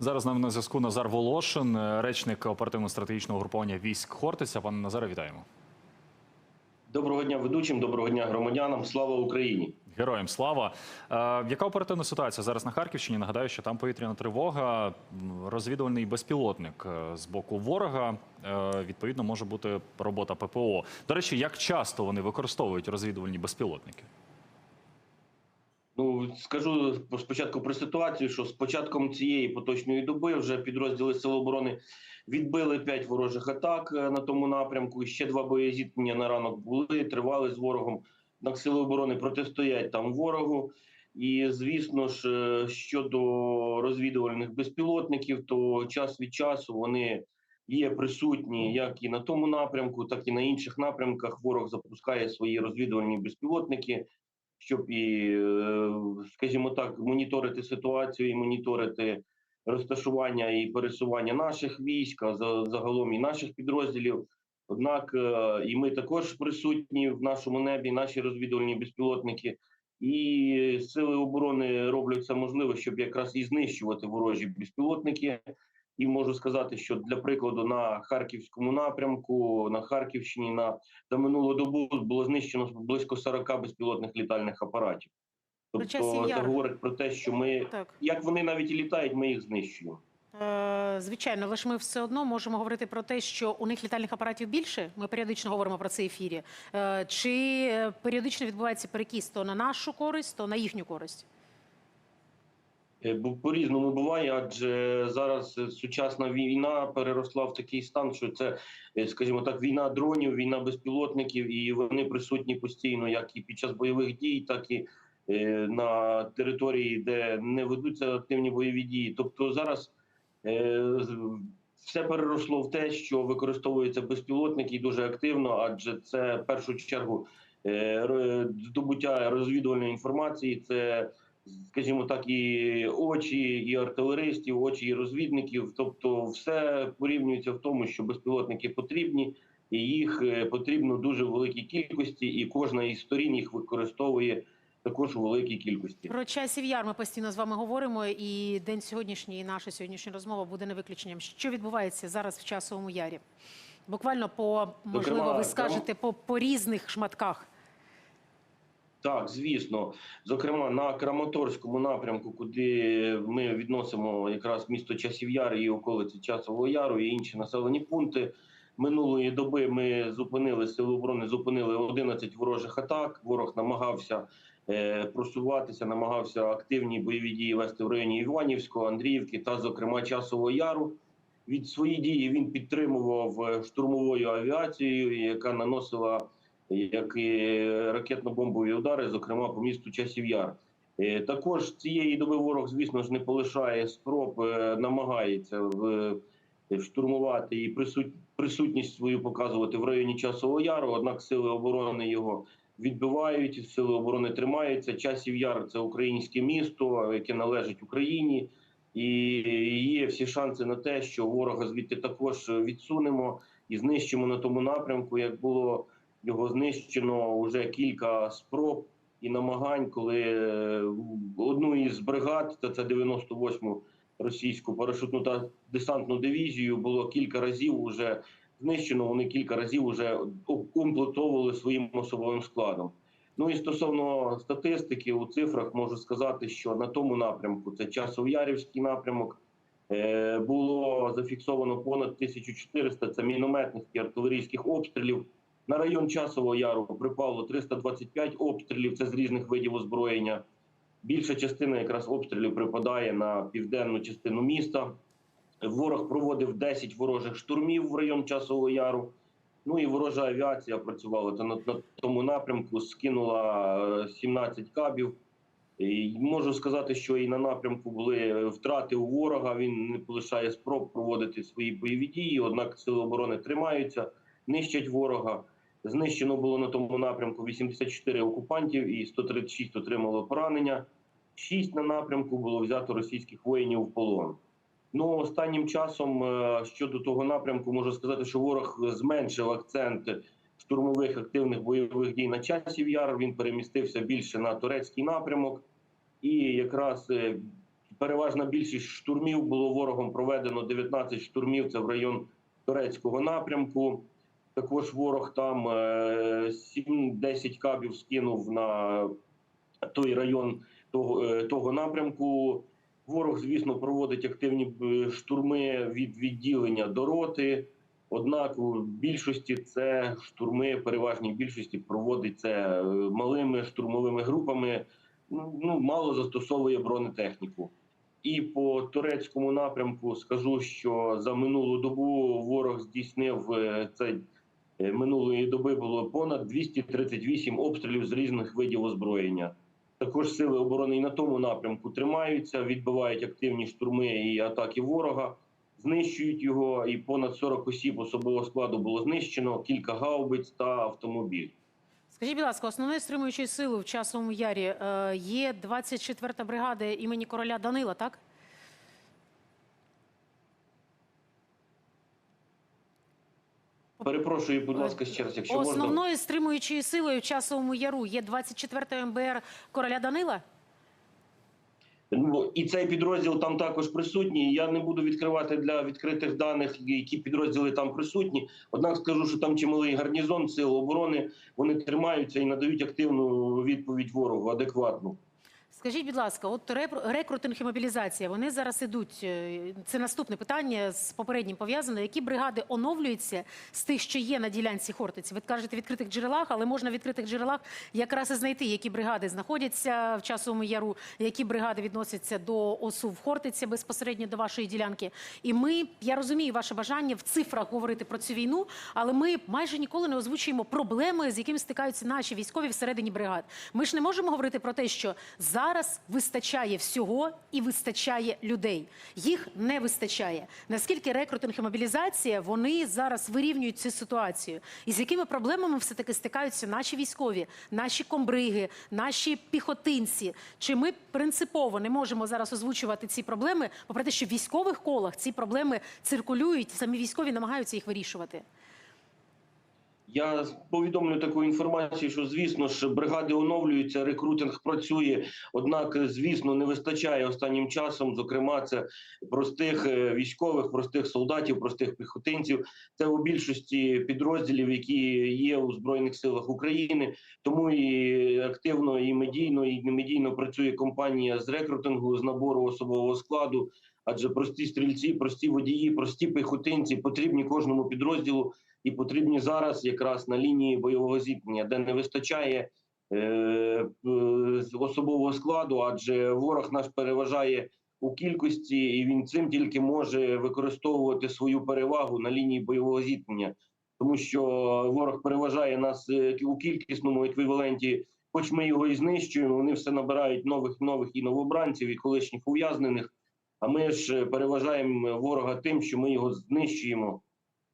Зараз з нами на зв'язку Назар Волошин, е, речник оперативно-стратегічного групування військ Хортиця. Пане Назаре, вітаємо. Доброго дня ведучим, доброго дня громадянам. Слава Україні! Героям слава. Е, яка оперативна ситуація зараз на Харківщині? Нагадаю, що там повітряна тривога, розвідувальний безпілотник е, з боку ворога. Е, відповідно, може бути робота ППО. До речі, як часто вони використовують розвідувальні безпілотники? Ну скажу спочатку про ситуацію, що з початком цієї поточної доби вже підрозділи Сил оборони відбили п'ять ворожих атак е, на тому напрямку. Ще два боєзіткнення на ранок були, тривали з ворогом. Так сили оборони протистоять там ворогу. І звісно ж, е, щодо розвідувальних безпілотників, то час від часу вони є присутні як і на тому напрямку, так і на інших напрямках. Ворог запускає свої розвідувальні безпілотники, щоб і, е, скажімо так, моніторити ситуацію і моніторити розташування і пересування наших військ, а за- загалом і наших підрозділів. Однак е, і ми також присутні в нашому небі, наші розвідувальні безпілотники, і сили оборони роблять все можливе, щоб якраз і знищувати ворожі безпілотники. І можу сказати, що для прикладу на харківському напрямку, на Харківщині, на за минулу добу було знищено близько 40 безпілотних літальних апаратів. Тобто це говорить про те, що ми Так, як вони навіть і літають, ми їх знищуємо. е, звичайно, але ж ми все одно можемо говорити про те, що у них літальних апаратів більше. Ми періодично говоримо про це ефірі. Е, чи е, періодично відбувається перекіс то на нашу користь, то на їхню користь? Е, По-різному буває, адже зараз е, сучасна війна переросла в такий стан, що це, е, скажімо так, війна дронів, війна безпілотників, і вони присутні постійно, як і під час бойових дій, так і на території, де не ведуться активні бойові дії. Тобто зараз все переросло в те, що використовуються безпілотники дуже активно, адже це в першу чергу здобуття розвідувальної інформації. Це скажімо так, і очі, і артилеристів, очі і розвідників. Тобто, все порівнюється в тому, що безпілотники потрібні, і їх е, потрібно дуже в великій кількості, і кожна із сторін їх використовує також у великій кількості. Про часів яр ми постійно з вами говоримо, і день сьогоднішній, і наша сьогоднішня розмова буде не виключенням. Що відбувається зараз в часовому ярі? Буквально по можливо, ви скажете по, по різних шматках. Так, звісно. Зокрема, на Краматорському напрямку, куди ми відносимо якраз місто Часів Яр і околиці Часового Яру і інші населені пункти. Минулої доби ми зупинили сили оборони, зупинили 11 ворожих атак. Ворог намагався е, просуватися, намагався активні бойові дії вести в районі Іванівського, Андріївки та, зокрема, Часового Яру. Від свої дії він підтримував е, штурмовою авіацією, яка наносила як і ракетно-бомбові удари, зокрема по місту Часів Яр. Е, Також цієї доби ворог, звісно ж, не полишає спроб, е, намагається е, штурмувати і присут- присутність свою показувати в районі Часового Яру. Однак сили оборони його відбивають, сили оборони тримаються. Часів Яр це українське місто, яке належить Україні, і є всі шанси на те, що ворога звідти також відсунемо і знищимо на тому напрямку, як було його знищено вже кілька спроб і намагань, коли е, одну із бригад, це 98-му російську парашутну та десантну дивізію, було кілька разів уже знищено. Вони кілька разів уже укомплектовували своїм особовим складом. Ну і стосовно статистики у цифрах можу сказати, що на тому напрямку це Часов'ярівський напрямок. е, Було зафіксовано понад 1400 це мінометних і артилерійських обстрілів. На район Часового Яру припало 325 обстрілів. Це з різних видів озброєння. Більша частина якраз обстрілів припадає на південну частину міста. Ворог проводив 10 ворожих штурмів в район Часового Яру. Ну і ворожа авіація працювала та на, тому напрямку, скинула е, 17 кабів. І можу сказати, що і на напрямку були втрати у ворога. Він не полишає спроб проводити свої бойові дії. Однак сили оборони тримаються, нищать ворога. Знищено було на тому напрямку 84 окупантів і 136 отримало поранення. Шість на напрямку було взято російських воїнів в полон. Ну останнім часом е, щодо того напрямку можу сказати, що ворог зменшив акцент штурмових активних бойових дій на часів яр. Він перемістився більше на турецький напрямок, і якраз е, переважна більшість штурмів було ворогом проведено 19 штурмів. Це в район турецького напрямку. Також ворог там е, 7-10 кабів скинув на той район того, е, того напрямку. Ворог, звісно, проводить активні е, штурми від відділення до роти. Однак у більшості це штурми, переважній більшості проводить це е, малими штурмовими групами. Ну, мало застосовує бронетехніку. І по турецькому напрямку скажу, що за минулу добу ворог здійснив е, це е, минулої доби було понад 238 обстрілів з різних видів озброєння. Також сили оборони і на тому напрямку тримаються, відбивають активні штурми і атаки ворога, знищують його. І понад 40 осіб особового складу було знищено, кілька гаубиць та автомобіль. Скажіть, будь ласка, основною стримуючою силою в часовому ярі е, є 24-та бригада імені короля Данила, так? Перепрошую, будь ласка, ще раз, якщо можна. Основною стримуючою силою в часовому яру є 24-та МБР короля Данила? Ну, і цей підрозділ там також присутній. Я не буду відкривати для відкритих даних, які підрозділи там присутні. Однак скажу, що там чималий гарнізон сил оборони. Вони тримаються і надають активну відповідь ворогу, адекватну. Скажіть, будь ласка, от рекрутинг і мобілізація, вони зараз ідуть. е, Це наступне питання з попереднім пов'язане. Які бригади оновлюються з тих, що є на ділянці Хортиці? Ви кажете відкритих джерелах, але можна в відкритих джерелах якраз і знайти, які бригади знаходяться в часовому яру, які бригади відносяться до ОСУ в Хортиці безпосередньо до вашої ділянки. І ми, я розумію, ваше бажання в цифрах говорити про цю війну, але ми майже ніколи не озвучуємо проблеми, з якими стикаються наші військові всередині бригад. Ми ж не можемо говорити про те, що зараз вистачає всього і вистачає людей. Їх не вистачає. Наскільки рекрутинг і мобілізація вони зараз вирівнюють цю ситуацію? І з якими проблемами все таки стикаються наші військові, наші комбриги, наші піхотинці? Чи ми принципово не можемо зараз озвучувати ці проблеми, попри те, що в військових колах ці проблеми циркулюють, самі військові намагаються їх вирішувати? Я повідомлю таку інформацію, що звісно ж бригади оновлюються, рекрутинг працює. Однак, звісно, не вистачає останнім часом. Зокрема, це простих е, військових, простих солдатів, простих піхотинців. Це у більшості підрозділів, які є у збройних силах України. Тому і активно, і медійно, і немедійно працює компанія з рекрутингу, з набору особового складу. Адже прості стрільці, прості водії, прості піхотинці потрібні кожному підрозділу і потрібні зараз якраз на лінії бойового зіткнення, де не вистачає е, е, особового складу, адже ворог наш переважає у кількості, і він цим тільки може використовувати свою перевагу на лінії бойового зіткнення, тому що ворог переважає нас е, у кількісному еквіваленті. Хоч ми його і знищуємо, вони все набирають нових нових і новобранців, і колишніх ув'язнених. А ми ж е, переважаємо ворога тим, що ми його знищуємо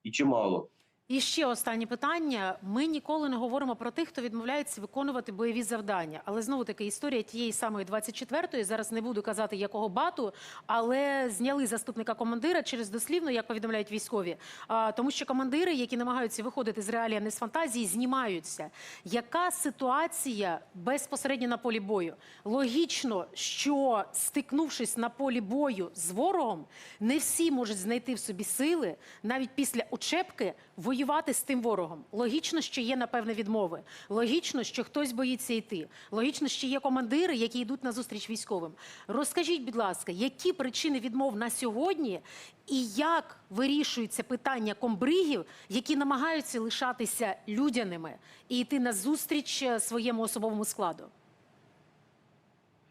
і чимало. І ще останнє питання. Ми ніколи не говоримо про тих, хто відмовляється виконувати бойові завдання. Але знову таки історія тієї самої 24-ї, зараз не буду казати якого бату, але зняли заступника командира через дослівно, як повідомляють військові. А, тому що командири, які намагаються виходити з реалії, не з фантазії, знімаються. Яка ситуація безпосередньо на полі бою? Логічно, що стикнувшись на полі бою з ворогом, не всі можуть знайти в собі сили навіть після учебки воювати з тим ворогом. Логічно, що є напевне відмови. Логічно, що хтось боїться йти. Логічно, що є командири, які йдуть на зустріч військовим. Розкажіть, будь ласка, які причини відмов на сьогодні, і як вирішується питання комбригів, які намагаються лишатися людяними і йти на зустріч е, своєму особовому складу?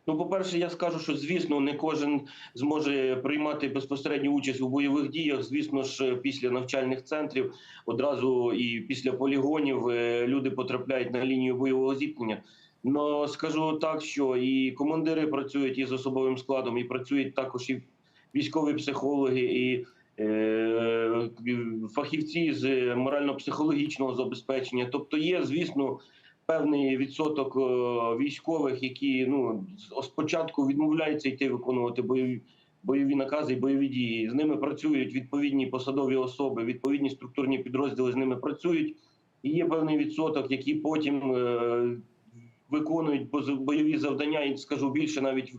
Ну, по-перше, я скажу, що звісно, не кожен зможе приймати безпосередню участь у бойових діях. Звісно ж, після навчальних центрів одразу і після полігонів е, люди потрапляють на лінію бойового зіткнення. Но скажу так, що і командири працюють із особовим складом, і працюють також і військові психологи, і е, фахівці з морально-психологічного забезпечення. Тобто, є, звісно, певний відсоток е, військових, які ну спочатку відмовляються йти виконувати бойові бойові накази і бойові дії. З ними працюють відповідні посадові особи, відповідні структурні підрозділи з ними працюють. І є певний відсоток, які потім е, виконують бойові завдання, і скажу більше, навіть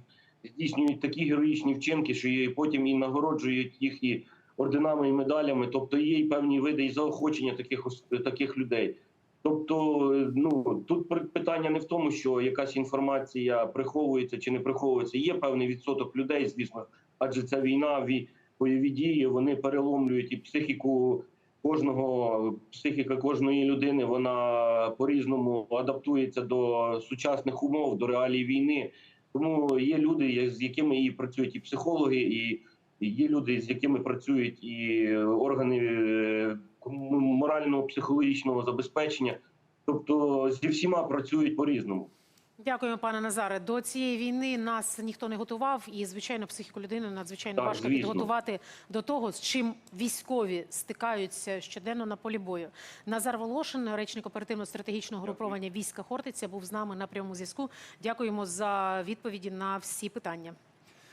здійснюють такі героїчні вчинки, що і потім і нагороджують їх і орденами і медалями. Тобто є і певні види і заохочення таких таких людей. Тобто, ну тут питання не в тому, що якась інформація приховується чи не приховується. Є певний відсоток людей, звісно, адже ця війна, ві- бойові дії, вони переломлюють і психіку кожного, психіка кожної людини. Вона по-різному адаптується до сучасних умов, до реалій війни. Тому є люди, з якими і працюють і психологи, і і є люди, з якими працюють і органи ком- морально-психологічного забезпечення. Тобто зі всіма працюють по-різному. Дякуємо, пане Назаре. До цієї війни нас ніхто не готував, і звичайно, психіку людини надзвичайно Так, важко звісно. підготувати до того, з чим військові стикаються щоденно на полі бою. Назар Волошин, речник оперативно-стратегічного групування війська Хортиця, був з нами на прямому зв'язку. Дякуємо за відповіді на всі питання.